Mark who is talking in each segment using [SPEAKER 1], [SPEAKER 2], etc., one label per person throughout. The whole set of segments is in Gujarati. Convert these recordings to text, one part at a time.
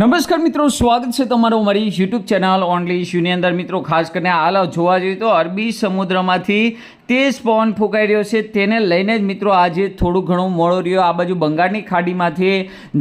[SPEAKER 1] નમસ્કાર મિત્રો, સ્વાગત છે તમારું મારી યુટ્યુબ ચેનલ ઓનલી ઇશ્યુની અંદર. મિત્રો, ખાસ કરીને હાલ જોવા જોઈએ તો અરબી સમુદ્રમાંથી તેજ પવન ફૂંકાઈ રહ્યો છે. તેને લઈને જ મિત્રો આજે થોડું ઘણું મોડો રહ્યો. આ બાજુ બંગાળની ખાડીમાંથી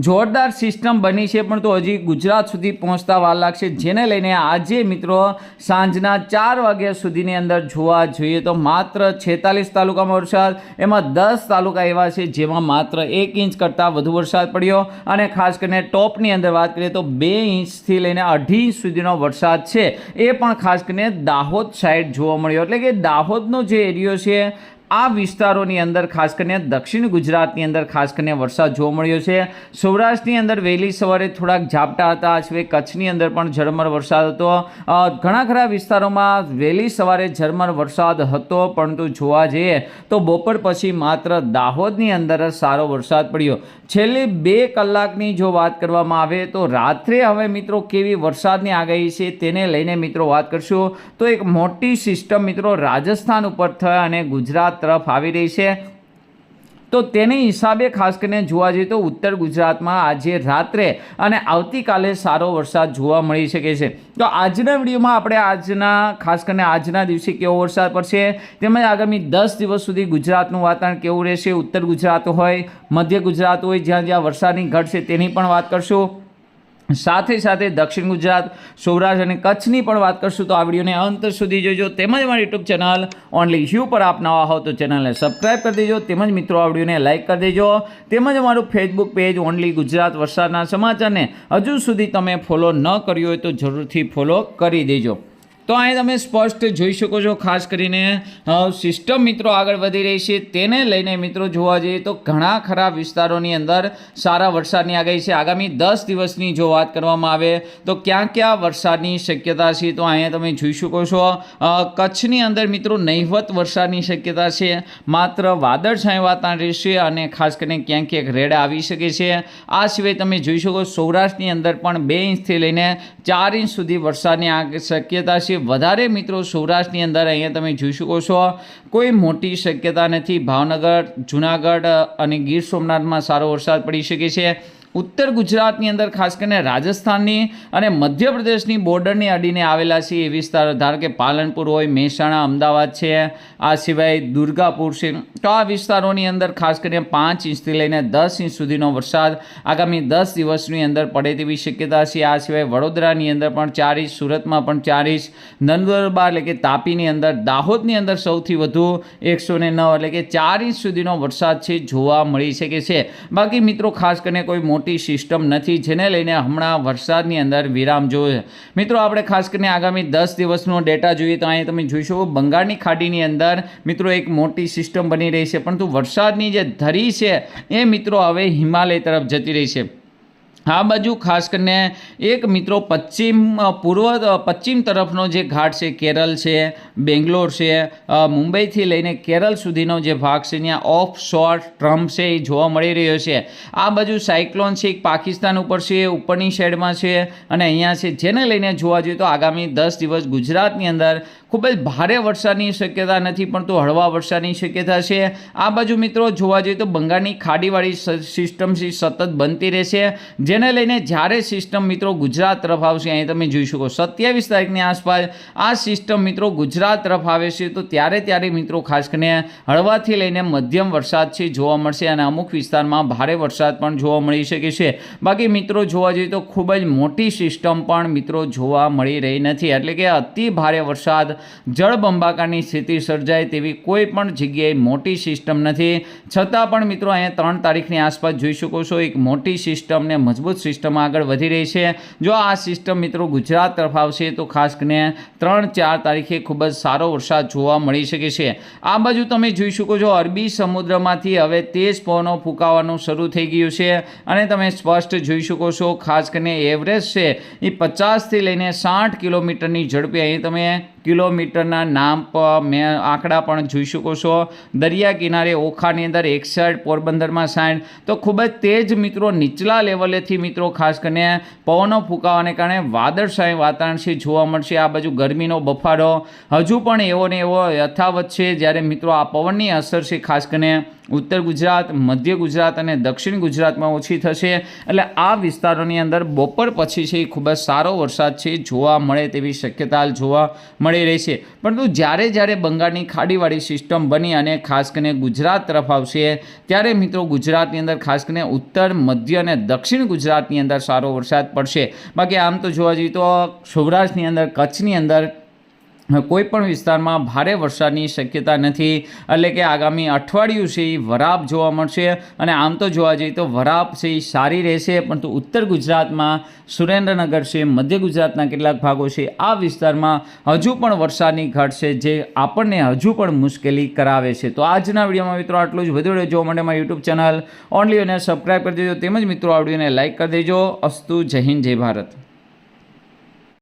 [SPEAKER 1] જોરદાર સિસ્ટમ બની છે, પણ તો હજી ગુજરાત સુધી પહોંચતા વાર લાગશે. જેને લઈને આજે મિત્રો સાંજના ચાર વાગ્યા સુધીની અંદર જોવા જોઈએ તો માત્ર છેતાલીસ તાલુકામાં વરસાદ, એમાં દસ તાલુકા એવા છે જેમાં માત્ર એક ઇંચ કરતાં વધુ વરસાદ પડ્યો. અને ખાસ કરીને ટોપની અંદર વાત કરીએ તો બે ઇંચથી લઈને અઢી ઇંચ સુધીનો વરસાદ છે. એ પણ ખાસ કરીને દાહોદ સાઈડ જોવા મળ્યો. એટલે કે દાહોદનો જે એરિયો છે. આ વિસ્તારોની અંદર ખાસ કરીને દક્ષિણ ગુજરાતની અંદર ખાસ કરીને વરસાદ જોવા મળ્યો છે. સૌરાષ્ટ્રની અંદર વહેલી સવારે થોડાક ઝાપટા હતા, આ કચ્છની અંદર પણ ઝરમર વરસાદ હતો. ઘણા ખરા વિસ્તારોમાં વહેલી સવારે ઝરમર વરસાદ હતો, પરંતુ જોવા જઈએ તો બપોર પછી માત્ર દાહોદની અંદર સારો વરસાદ પડ્યો. છેલ્લી બે કલાકની જો વાત કરવામાં આવે તો રાત્રે હવે મિત્રો કેવી વરસાદની આગાહી છે તેને લઈને મિત્રો વાત કરશું. તો એક મોટી સિસ્ટમ મિત્રો રાજસ્થાન ઉપર થઈ અને ગુજરાત તરફ આવી રહી છે. તો તેની હિસાબે ખાસ કરીને જોવા જઈએ તો ઉત્તર ગુજરાતમાં આજે રાત્રે અને આવતીકાલે સારો વરસાદ જોવા મળી શકે છે. તો આજના વિડીયોમાં આપણે આજના, ખાસ કરીને આજના દિવસે કેવો વરસાદ પડશે, તેમજ આગામી દસ દિવસ સુધી ગુજરાતનું વાતાવરણ કેવું રહેશે, ઉત્તર ગુજરાત હોય, મધ્ય ગુજરાત હોય, જ્યાં જ્યાં વરસાદની ઘટ છે તેની પણ વાત કરશું. સાથે સાથે દક્ષિણ ગુજરાત, સૌરાષ્ટ્ર અને કચ્છની પણ વાત કરશું તો આ વિડીયોને અંત સુધી જોજો. તેમજ મારી યુટ્યુબ ચેનલ ઓનલી યુ પર આપ નવા હો તો ચેનલને સબસ્ક્રાઈબ કરી દેજો. તેમજ મિત્રો, આ વિડીયોને લાઇક કરી દેજો. તેમજ અમારું ફેસબુક પેજ ઓનલી ગુજરાત વરસાદના સમાચારને હજુ સુધી તમે ફોલો ન કર્યો હોય તો જરૂરથી ફોલો કરી દેજો. તો અહીં તમે સ્પષ્ટ જોઈ શકો છો, ખાસ કરીને સિસ્ટમ મિત્રો આગળ વધી રહી છે. તેને લઈને મિત્રો જોવા જઈએ તો ઘણા ખરા વિસ્તારોની અંદર સારા વરસાદની આગાહી છે. આગામી દસ દિવસની જો વાત કરવામાં આવે તો ક્યાં ક્યાં વરસાદની શક્યતા છે તો અહીંયા તમે જોઈ શકો છો. કચ્છની અંદર મિત્રો નહિવત વરસાદની શક્યતા છે. માત્ર વાદળછાયું વાતાવરણ રહેશે અને ખાસ કરીને ક્યાંક ક્યાંક રેડ આવી શકે છે. આ સિવાય તમે જોઈ શકો સૌરાષ્ટ્રની અંદર પણ બે ઇંચથી લઈને ચાર ઇંચ સુધી વરસાદની શક્યતા છે. વધારે મિત્રો સૌરાષ્ટ્રની અંદર અહીંયા તમે જોઈ શકો છો, કોઈ મોટી શક્યતા નથી. ભાવનગર, જુનાગઢ અને ગીર સોમનાથમાં સારો વરસાદ પડી શકે છે. ઉત્તર ગુજરાતની અંદર ખાસ કરીને રાજસ્થાનની અને મધ્યપ્રદેશની બોર્ડરની અડીને આવેલા છે એ વિસ્તાર. ધારો કે પાલનપુર હોય, મહેસાણા, અમદાવાદ છે, આ સિવાય દુર્ગાપુર છે. તો આ વિસ્તારોની અંદર ખાસ કરીને પાંચ ઇંચથી લઈને દસ ઇંચ સુધીનો વરસાદ આગામી દસ દિવસની અંદર પડે તેવી શક્યતા છે. આ સિવાય વડોદરાની અંદર પણ ચાર ઇંચ સુરતમાં પણ ચાર ઇંચ નંદુરબાર એટલે કે તાપીની અંદર, દાહોદની અંદર સૌથી વધુ એકસો ને નવ એટલે કે ચાર ઇંચ સુધીનો વરસાદ છે, જોવા મળી શકે છે. બાકી મિત્રો, ખાસ કરીને કોઈ મોટી સિસ્ટમ નથી, જેને લઈને હમણાં વરસાદની અંદર વિરામ જોયો મિત્રો, આપણે ખાસ કરીને આગામી દસ દિવસનો ડેટા જોઈએ તો અહીંયા તમે જોઈશો બંગાળની ખાડીની અંદર મિત્રો એક મોટી સિસ્ટમ બની રહી છે, પરંતુ વરસાદની જે ધરી છે એ મિત્રો હવે હિમાલય તરફ જતી રહી છે. આ બાજુ ખાસ કરીને એક મિત્રો પશ્ચિમ પૂર્વ પશ્ચિમ તરફનો જે ઘાટ છે કેરળ છે, બેંગ્લોર છે મુંબઈથી લઈને કેરળ સુધીનો જે ભાગ છે, ત્યાં ઓફ શોર ટ્રમ્પ છે, એ જોવા મળી રહ્યો છે. આ બાજુ સાયક્લોન છે પાકિસ્તાન ઉપર છે, ઉપરની સાઈડમાં છે અને અહીંયા છે. જેને લઈને જોવા જોઈએ તો આગામી દસ દિવસ ગુજરાતની અંદર ખૂબ જ ભારે વરસાદની શક્યતા નથી પણ તો હળવા વરસાદની શક્યતા છે. આ બાજુ મિત્રો જોવા જઈએ તો બંગાળની ખાડીવાળી સિસ્ટમ સતત બનતી રહેશે, જેને લઈને જ્યારે સિસ્ટમ મિત્રો ગુજરાત તરફ આવશે, અહીં તમે જોઈ શકો સત્યાવીસ તારીખની આસપાસ આ સિસ્ટમ મિત્રો ગુજરાત તરફ આવે છે, તો ત્યારે ત્યારે મિત્રો ખાસ કરીને હળવાથી લઈને મધ્યમ વરસાદ છે જોવા મળશે અને અમુક વિસ્તારમાં ભારે વરસાદ પણ જોવા મળી શકે છે. બાકી મિત્રો જોવા જઈએ તો ખૂબ જ મોટી સિસ્ટમ પણ મિત્રો જોવા મળી રહી નથી, એટલે કે અતિ ભારે વરસાદ જળબંબાકારની સ્થિતિ સર્જાય તેવી કોઈ પણ જગ્યાએ મોટી સિસ્ટમ નથી. છતાં પણ મિત્રો, અહીંયા ત્રણ તારીખની આસપાસ જોઈ શકો છો, એક મોટી સિસ્ટમ ને મજબૂત સિસ્ટમ આગળ વધી રહી છે. જો આ સિસ્ટમ મિત્રો ગુજરાત તરફ આવશે, તો ખાસ કરીને ત્રણ ચાર તારીખે ખૂબ જ સારો વરસાદ જોવા મળી શકે છે. આ બાજુ તમે જોઈ શકો છો, અરબી સમુદ્રમાંથી હવે તેજ પવનો ફૂંકાવાનું શરૂ થઈ ગયું છે અને તમે સ્પષ્ટ જોઈ શકો છો, ખાસ કરીને એવરેજ છે, એ પચાસથી લઈને સાઠ કિલોમીટરની ઝડપે અહીં તમે કિલોમીટરના નામ પર મેં આંકડા પણ જોઈ શકો છો. દરિયા કિનારે ઓખાની અંદર એકસઠ પોરબંદરમાં સાઠ તો ખૂબ જ તેજ મિત્રો, નીચલા લેવલેથી મિત્રો, ખાસ કરીને પવનો ફૂંકાવાને કારણે વાદળશાહી વાતાવરણ છે, જોવા મળશે. આ બાજુ ગરમીનો બફારો હજુ પણ એવો ને એવો યથાવત છે, જ્યારે મિત્રો આ પવનની અસર છે, ખાસ કરીને ઉત્તર ગુજરાત, મધ્ય ગુજરાત અને દક્ષિણ ગુજરાતમાં ઓછી થશે. એટલે આ વિસ્તારોની અંદર બપોર પછી છે ખૂબ જ સારો વરસાદ છે, જોવા મળે તેવી શક્યતા જોવા રહી રહેશે પરંતુ જ્યારે જ્યારે બંગાળની ખાડીવાળી સિસ્ટમ બની અને ખાસ કરીને ગુજરાત તરફ આવશે, ત્યારે મિત્રો ગુજરાતની અંદર ખાસ કરીને ઉત્તર, મધ્ય અને દક્ષિણ ગુજરાતની અંદર સારો વરસાદ પડશે. બાકી આમ તો જોવા જઈએ તો સૌરાષ્ટ્રની અંદર, કચ્છની અંદર કોઈ પણ વિસ્તારમાં ભારે વરસાદની શક્યતા નથી. એટલે કે આગામી અઠવાડિયું છે એ વરાપ જોવા મળશે. અને આમ તો જોવા જઈએ તો વરાપ છે એ સારી રહેશે, પરંતુ ઉત્તર ગુજરાતમાં, સુરેન્દ્રનગર છે, મધ્ય ગુજરાતના કેટલાક ભાગો છે, આ વિસ્તારમાં હજુ પણ વરસાદની ઘટ છે, જે આપણને હજુ પણ મુશ્કેલી કરાવે છે. તો આજના વિડીયોમાં મિત્રો આટલું જ. વધુ જોવા માટે મારી યુટ્યુબ ચેનલ ઓનલી અને સબસ્ક્રાઈબ કરી દેજો. તેમજ મિત્રો આ વિડીયોને લાઇક કરી દેજો. અસ્તુ જય હિન્દ, જય ભારત.